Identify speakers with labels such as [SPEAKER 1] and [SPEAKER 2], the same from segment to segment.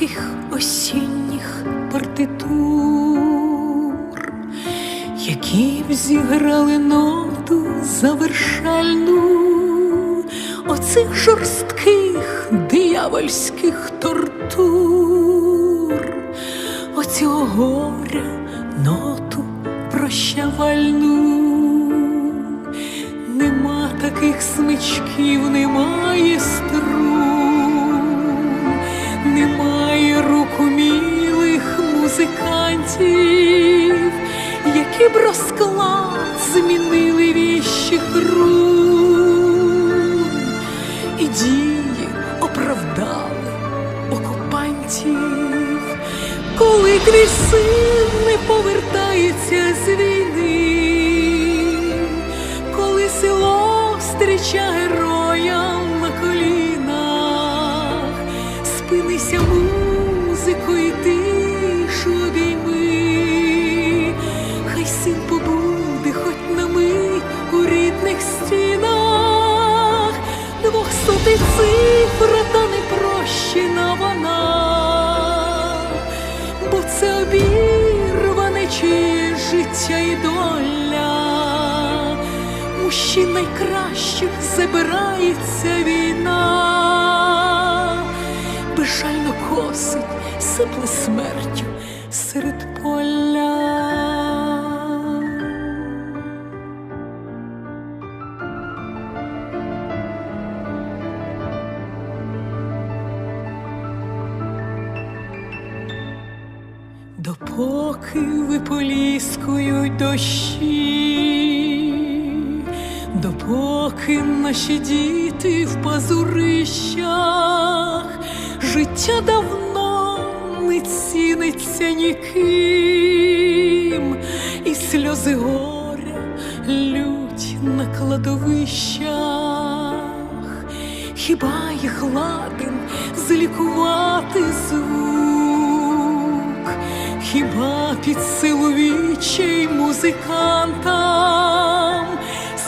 [SPEAKER 1] Таких осінніх партитур, які б зіграли ноту завершальну оцих жорстких диявольських тортур, оцього горя ноту прощавальну. Нема таких смичків, немає струн, музикантів, які б розклад змінили віщих рун, і дії оправдали окупантів, коли твій мужчин найкращих забирається війна, безжально косить, сипле смертю ніким, і сльози горя лють на кладовищах, хіба їх ладен злікувати звук, хіба під силу вічей музикантам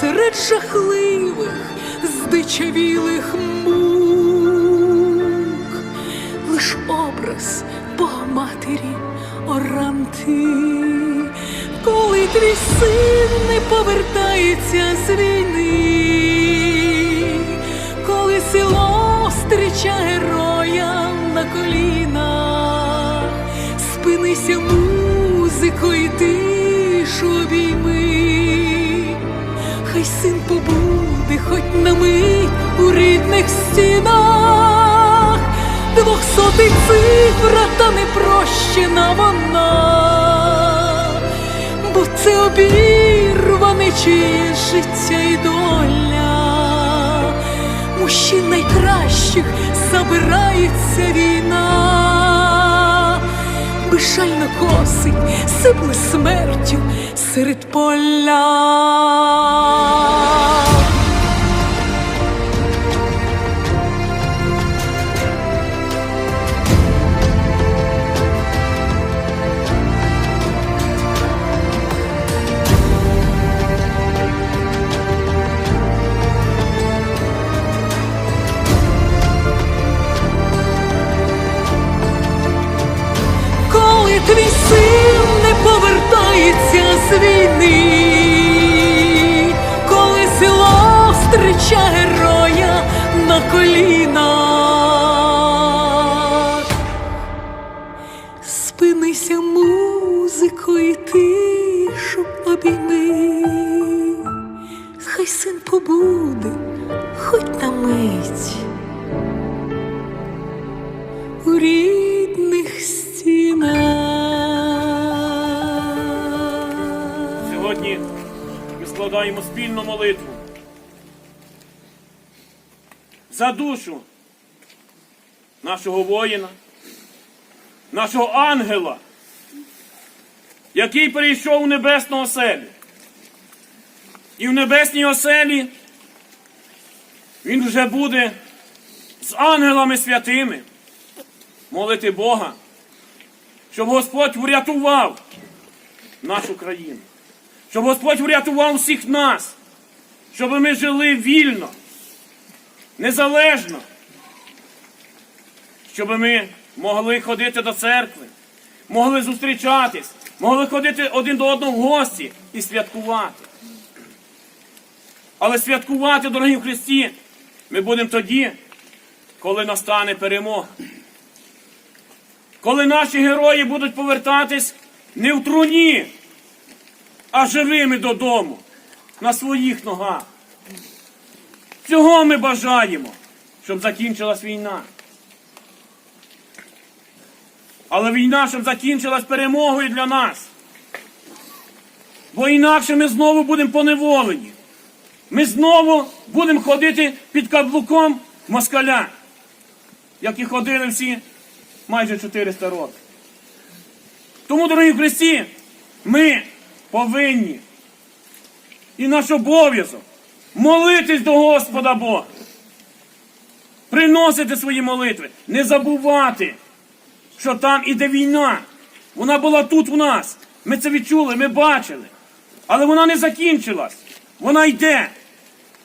[SPEAKER 1] серед жахливих, здичавілих мук, лиш образ Богоматері оранти, коли твій син не повертається з війни, коли село зустріча героя на колінах, спинися музико і тишу обійми, хай син побуде хоч на мить у рідних стінах, двохсотий цифра та непрощена вона, бо це обірване чиє життя і доля, мужчин найкращих забирається війна, безжально косить, сипле смертю серед поля. З війни, коли село зустріча героя на колінах, спинися музико і тишу обійми, хай син побуде, хоч на мить
[SPEAKER 2] складаємо спільну молитву за душу нашого воїна, нашого ангела, який перейшов у небесну оселю. І в небесній оселі він вже буде з ангелами святими молити Бога, щоб Господь врятував нашу країну. Щоб Господь врятував всіх нас, щоб ми жили вільно, незалежно, щоб ми могли ходити до церкви, могли зустрічатись, могли ходити один до одного в гості і святкувати. Але святкувати, дорогі в Христі, ми будемо тоді, коли настане перемога. Коли наші герої будуть повертатись не в труні, а живими додому, на своїх ногах. Цього ми бажаємо, щоб закінчилась війна. Але війна, щоб закінчилась перемогою для нас. Бо інакше ми знову будемо поневолені. Ми знову будемо ходити під каблуком москаля, як і ходили всі майже 400 років. Тому, дорогі Христі, ми повинні і наш обов'язок молитись до Господа Бога. Приносити свої молитви, не забувати, що там іде війна. Вона була тут у нас. Ми це відчули, ми бачили. Але вона не закінчилась. Вона йде,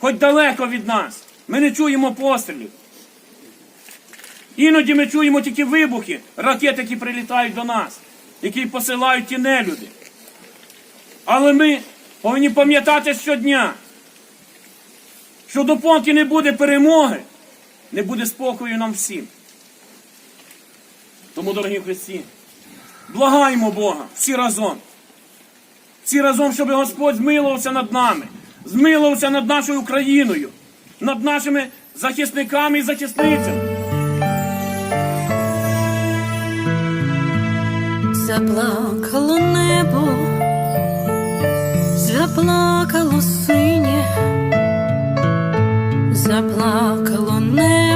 [SPEAKER 2] хоч далеко від нас. Ми не чуємо пострілів. Іноді ми чуємо тільки вибухи, ракети, які прилітають до нас, які посилають ті нелюди. Але ми повинні пам'ятати щодня, що допоки не буде перемоги, не буде спокою нам всім. Тому, дорогі Христі, благаємо Бога всі разом. Всі разом, щоб Господь змилувався над нами, змилувався над нашою Україною, над нашими захисниками і захисницями.
[SPEAKER 3] Заплакало небо, заплакало синє, заплакало небо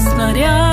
[SPEAKER 3] рвуться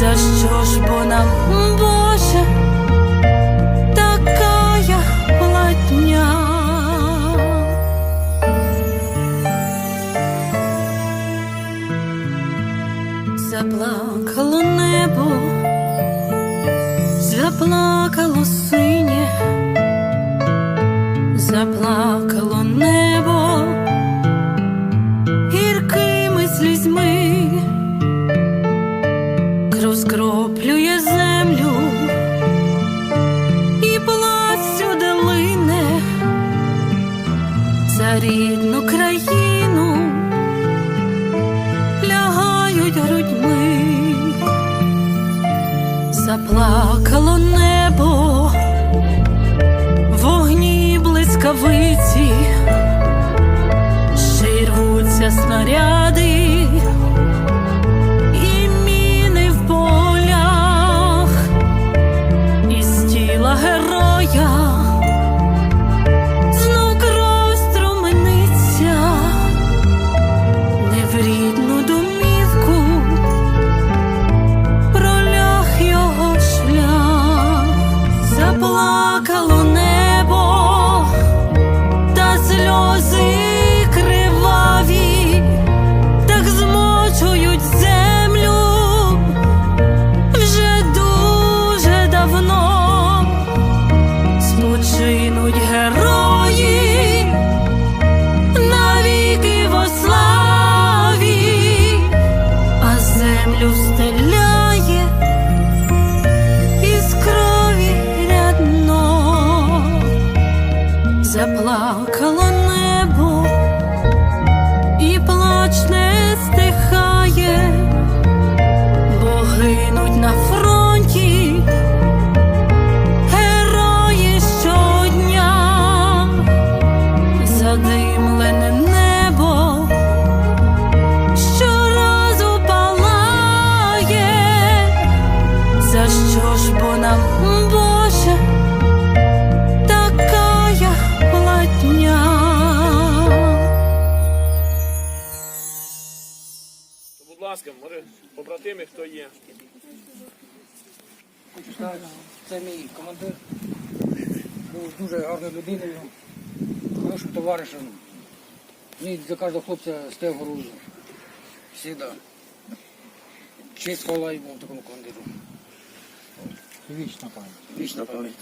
[SPEAKER 3] за що ж бо нам, Боже, такая платня? Заплакало небо,
[SPEAKER 4] Так,
[SPEAKER 5] Це мій командир. Був дуже гарною людиною, хорошим товаришем. Мій за кожного хлопця став грузу. Всіда. Честь хвала й в такому командиру.
[SPEAKER 6] Вічна пам'ять.
[SPEAKER 5] Вічна пам'ять.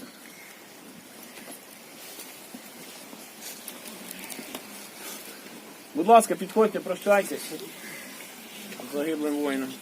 [SPEAKER 7] Будь ласка, підходьте, прощайтесь. Загиблим воїнам.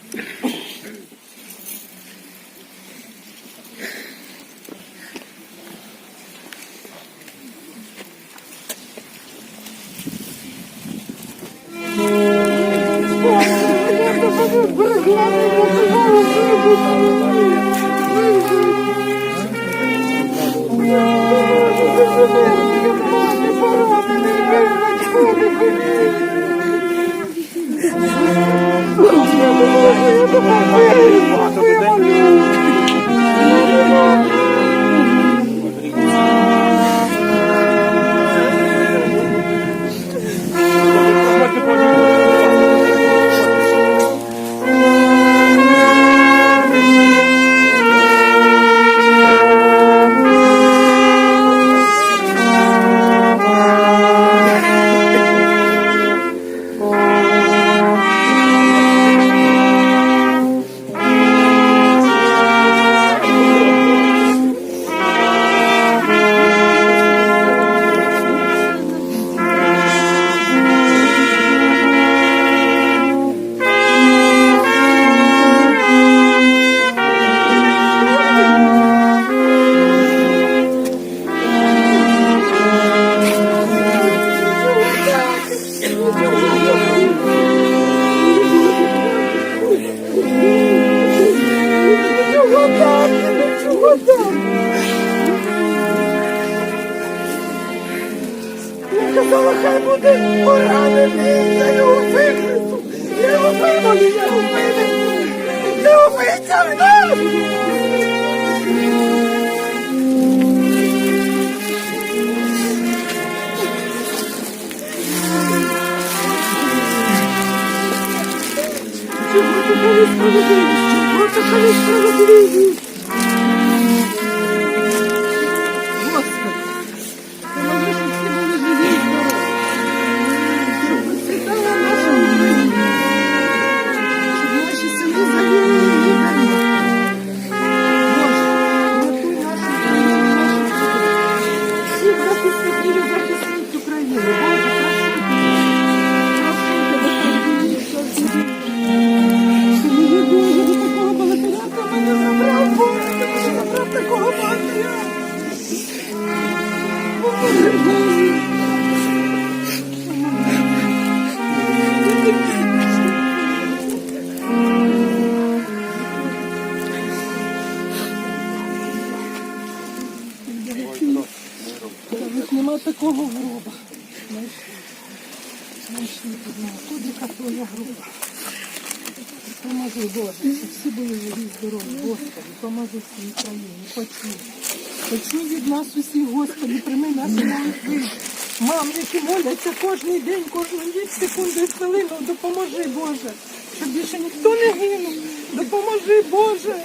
[SPEAKER 7] Мам, які моляться кожен день, кожну ніч, секунду і хвилину, допоможи, Боже, щоб більше ніхто не гинув. Допоможи, Боже.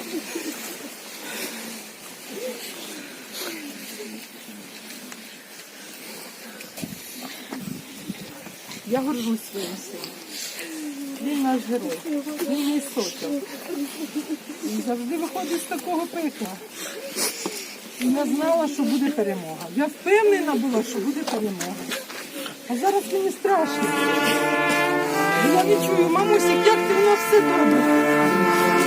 [SPEAKER 7] Я горжусь своїм сином. Він наш герой, він мій соток. Він завжди виходить з такого пекла. І я знала, що буде перемога. Я впевнена була, що буде перемога. А зараз мені страшно. Я не чую, мамусік, як ти у нас все добре.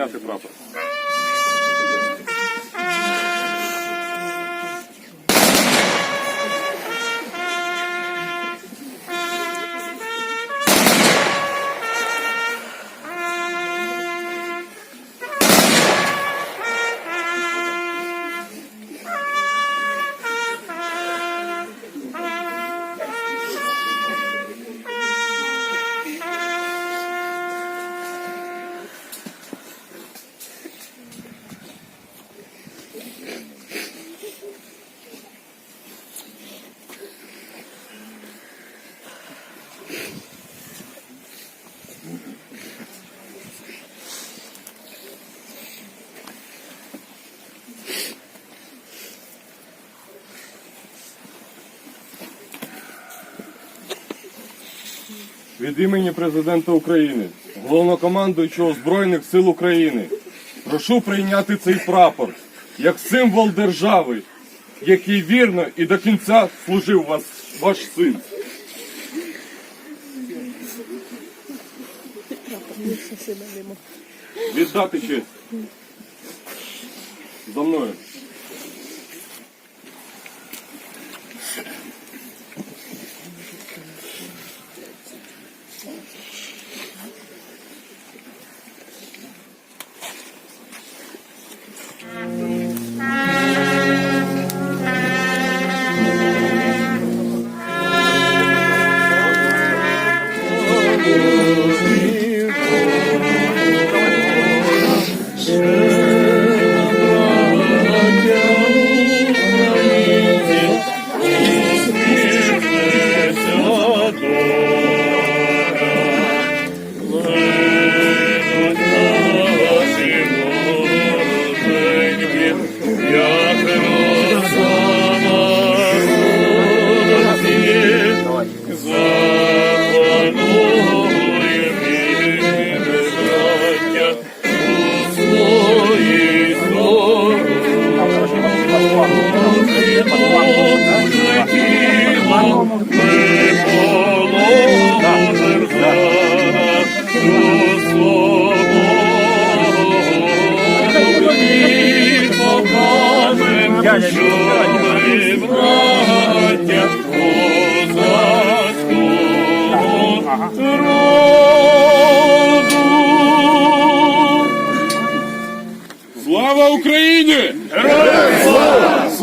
[SPEAKER 8] Зняти прапор. Від імені Президента України, головнокомандуючого Збройних сил України, прошу прийняти цей прапор як символ держави, який вірно і до кінця служив вас ваш син. Віддати честь. За мною.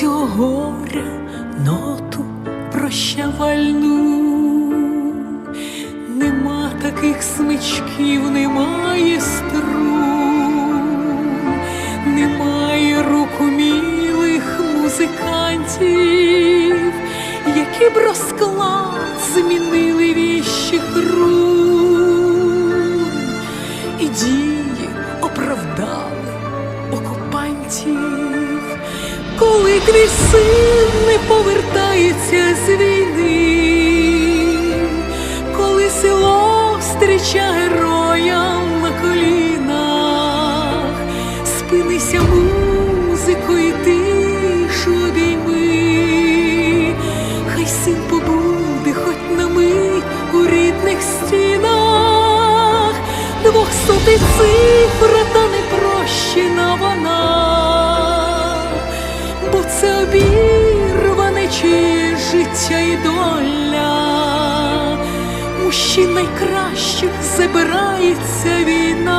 [SPEAKER 1] Оцього горя ноту прощавальну. Нема таких смичків, немає струн, немає рук умілих музикантів, які б розклад змінили віщих рун, і коли син не повертається з війни. Коли село встріча героям на колінах, спинися музику і тишу обійми, хай син побуде хоч на мить у рідних стінах, двохсотий цифра та непрощена вона, доля мужчин найкращих забирається війна,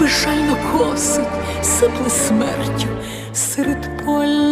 [SPEAKER 1] безжально косить, сипле смертю серед поля.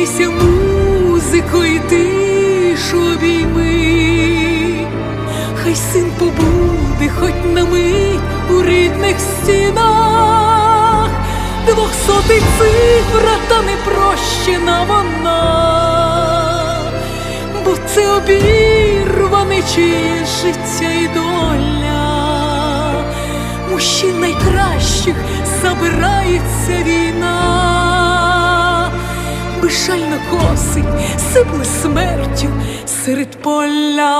[SPEAKER 1] музику і тишу обійми, хай син побуде, хоч на мить у рідних стінах, двохсотий цифра, та не прощена вона, бо це обірване чиє життя і доля. Мужчин найкращих забирається війна, безжально косить, сипле смертю серед поля.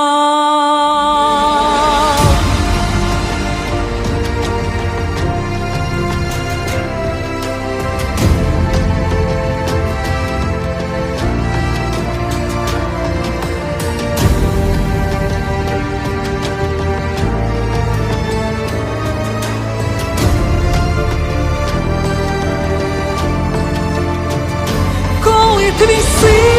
[SPEAKER 1] Коли твій син